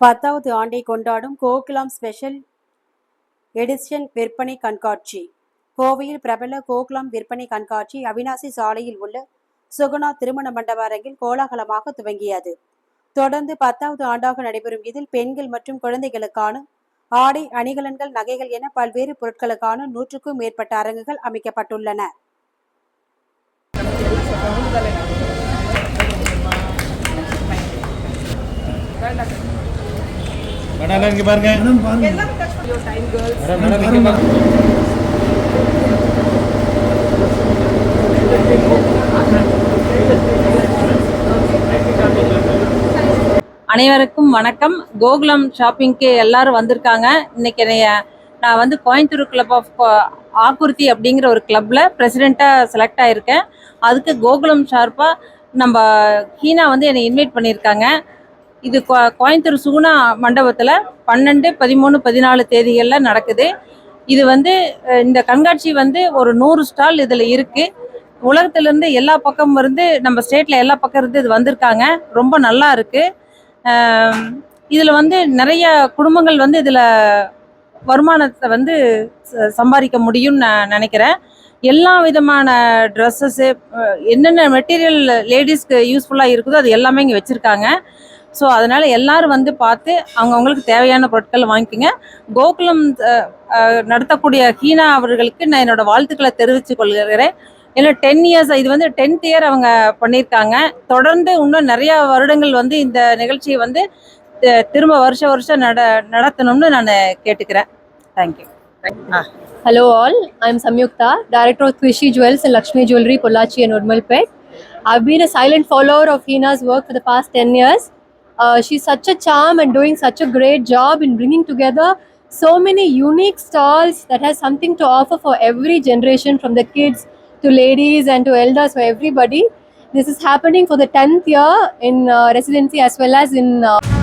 பத்தாவது ஆண்டை கொண்டாடும் கோகுலாம் ஸ்பெஷல் எடிஷன் விற்பனை கண்காட்சி. கோவையில் பிரபல கோகுலாம் விற்பனை கண்காட்சி அவினாசி சாலையில் உள்ள சுகுணா திருமண மண்டப அரங்கில் கோலாகலமாக துவங்கியது. தொடர்ந்து பத்தாவது ஆண்டாக நடைபெறும் இதில் பெண்கள் மற்றும் குழந்தைகளுக்கான ஆடை அணிகலன்கள் நகைகள் என பல்வேறு பொருட்களுக்கான நூற்றுக்கும் மேற்பட்ட அரங்குகள் அமைக்கப்பட்டுள்ளன. மேடம் இங்க பாருங்க. மேடம் மேடம் இங்க பாருங்க. அனைவருக்கும் வணக்கம். கோகுலம் ஷாப்பிங்க்கு எல்லாரும் வந்திருக்காங்க. இன்னைக்கு என்னைய நான் வந்து கோயம்புத்தூர் கிளப் ஆஃப் ஆக்குர்த்தி அப்படிங்கிற ஒரு கிளப்பில் பிரசிடெண்ட்டாக செலக்ட் ஆகிருக்கேன் அதுக்கு கோகுலம் ஷார்ப்பாக நம்ம ஹீனா வந்து என்னை இன்வைட் பண்ணியிருக்காங்க. இது கோ- கோயம்புத்தூர் சுகுணா மண்டபத்தில் பன்னெண்டு பதிமூணு பதினாலு தேதிகளில் நடக்குது. இது வந்து இந்த கண்காட்சி வந்து ஒரு நூறு ஸ்டால் இதில் இருக்குது உலகத்திலேருந்து எல்லா பக்கம் இருந்து நம்ம ஸ்டேட்டில் எல்லா பக்கம் இருந்து இது வந்திருக்காங்க. ரொம்ப நல்லா இருக்குது இதில் வந்து நிறைய குடும்பங்கள் வந்து இதில் வருமானத்தை வந்து ச- சம்பாதிக்க முடியும்னு நான் நினைக்கிறேன். எல்லா விதமான ட்ரெஸ்ஸஸ்ஸு என்னென்ன மெட்டீரியல் லேடிஸ்க்கு யூஸ்ஃபுல்லாக இருக்குதோ அது எல்லாமே இங்கே வச்சுருக்காங்க. ஸோ அதனால் எல்லாரும் வந்து பார்த்து அவங்கவுங்களுக்கு தேவையான பொருட்கள் வாங்கிக்கோங்க. கோகுலம் நடத்தக்கூடிய ஹீனா அவர்களுக்கு நான் என்னோடய வாழ்த்துக்களை தெரிவித்துக் கொள்கிறேன். ஏன்னா டென் இயர்ஸ் இது வந்து டென்த் இயர் அவங்க பண்ணியிருக்காங்க. தொடர்ந்து இன்னும் நிறைய வருடங்கள் வந்து இந்த நிகழ்ச்சியை வந்து திரும்ப வருஷ வருஷம் நட நடத்தணும்னு நான் கேட்டுக்கிறேன். Thank you hello all I am Samyuktha director of of jewels and Lakshmi jewellery Pollachi and and bad I've been a silent follower of Heena's work for the past 10 years. Uh, she's such a charm and doing such a great job in bringing together so many unique stalls that has something to offer for every generation from the kids to ladies and to elders for everybody. This is happening for the 10th year in uh, residency as well as in uh,